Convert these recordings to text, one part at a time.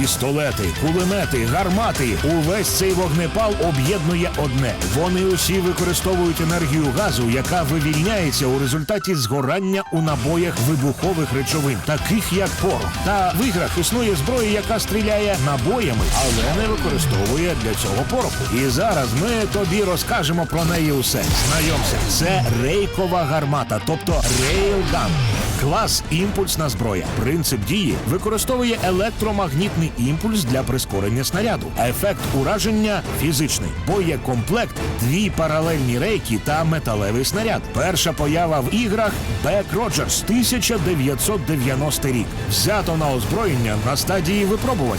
Пістолети, кулемети, гармати. Увесь цей вогнепал об'єднує одне. Вони усі використовують енергію газу, яка вивільняється у результаті згорання у набоях вибухових речовин, таких як порох. Та в іграх існує зброя, яка стріляє набоями, але не використовує для цього пороху. І зараз ми тобі розкажемо про неї усе. Знайомся, це рейкова гармата, тобто рейлган. Клас імпульсна зброя. Принцип дії використовує електромагнітний імпульс для прискорення снаряду. Ефект ураження фізичний. Боєкомплект, дві паралельні рейки та металевий снаряд. Перша поява в іграх Бек Роджерс 1990 рік. Взято на озброєння на стадії випробувань.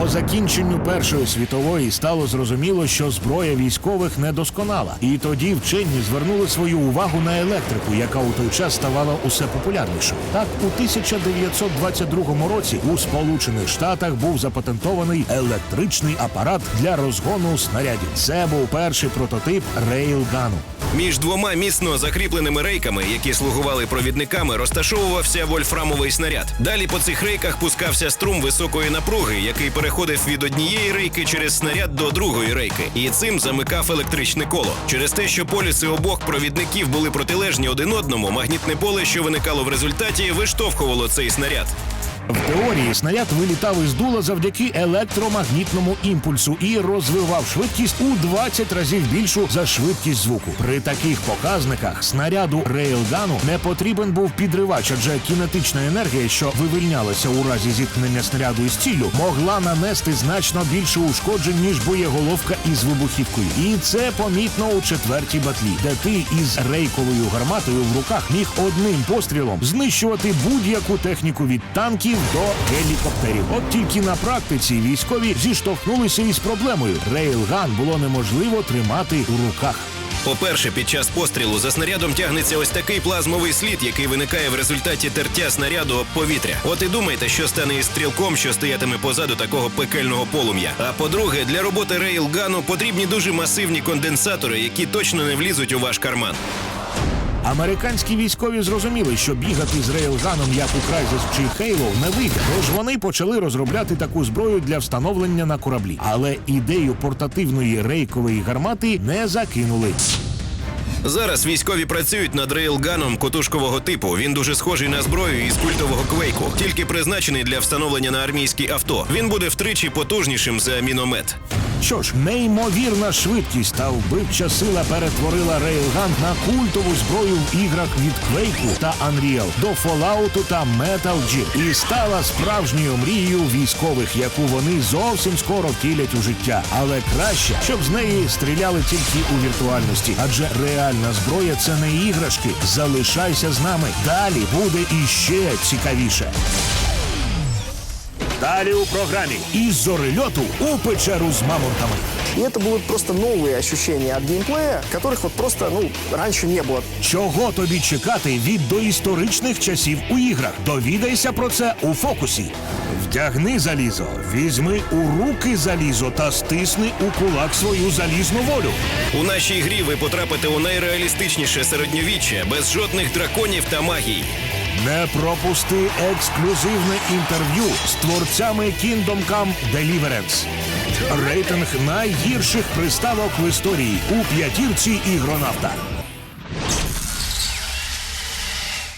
По закінченню Першої світової стало зрозуміло, що зброя військових недосконала. І тоді вчені звернули свою увагу на електрику, яка у той час ставала усе популярнішою. Так, у 1922 році у Сполучених Штатах був запатентований електричний апарат для розгону снарядів. Це був перший прототип рейлгану. Між двома міцно закріпленими рейками, які слугували провідниками, розташовувався вольфрамовий снаряд. Далі по цих рейках пускався струм високої напруги, який переходив від однієї рейки через снаряд до другої рейки, і цим замикав електричне коло. Через те, що полюси обох провідників були протилежні один одному, магнітне поле, що виникало в результаті, виштовхувало цей снаряд. В теорії снаряд вилітав із дула завдяки електромагнітному імпульсу і розвивав швидкість у 20 разів більшу за швидкість звуку. При таких показниках снаряду рейлгану не потрібен був підривач, адже кінетична енергія, що вивільнялася у разі зіткнення снаряду із ціллю, могла нанести значно більше ушкоджень ніж боєголовка із вибухівкою. І це помітно у четвертій батлі, де ти із рейковою гарматою в руках міг одним пострілом знищувати будь-яку техніку від танків до гелікоптерів. От тільки на практиці військові зіштовхнулися із проблемою. Рейлган було неможливо тримати у руках. По-перше, під час пострілу за снарядом тягнеться ось такий плазмовий слід, який виникає в результаті тертя снаряду об повітря. От і думайте, що стане із стрілком, що стоятиме позаду такого пекельного полум'я. А по-друге, для роботи рейлгану потрібні дуже масивні конденсатори, які точно не влізуть у ваш карман. Американські військові зрозуміли, що бігати з рейлганом, як у Crysis чи Halo, не вийде. Тож вони почали розробляти таку зброю для встановлення на кораблі. Але ідею портативної рейкової гармати не закинули. Зараз військові працюють над рейлганом котушкового типу. Він дуже схожий на зброю із культового квейку, тільки призначений для встановлення на армійські авто. Він буде втричі потужнішим за міномет. Що ж, неймовірна швидкість та вбивча сила перетворила Railgun на культову зброю в іграх від Quake та Unreal до Fallout та Metal Gear і стала справжньою мрією військових, яку вони зовсім скоро втілять у життя. Але краще, щоб з неї стріляли тільки у віртуальності, адже реальна зброя це не іграшки. Залишайся з нами. Далі буде іще цікавіше. Далі у програмі із зорильоту у печеру з мамонтами. И это будут просто новые ощущения от геймплея, которых вот просто, ну, раньше не было. Чого тобі чекати від доісторичних часів у іграх? Довідайся про це у фокусі. Вдягни залізо, візьми у руки залізо та стисни у кулак свою залізну волю. У нашій грі ви потрапите у найреалістичніше середньовіччя без жодних драконів та магії. Не пропусти ексклюзивне інтерв'ю з творцями Kingdom Come Deliverance. Рейтинг найгірших приставок в історії у п'ятірці ігронавта.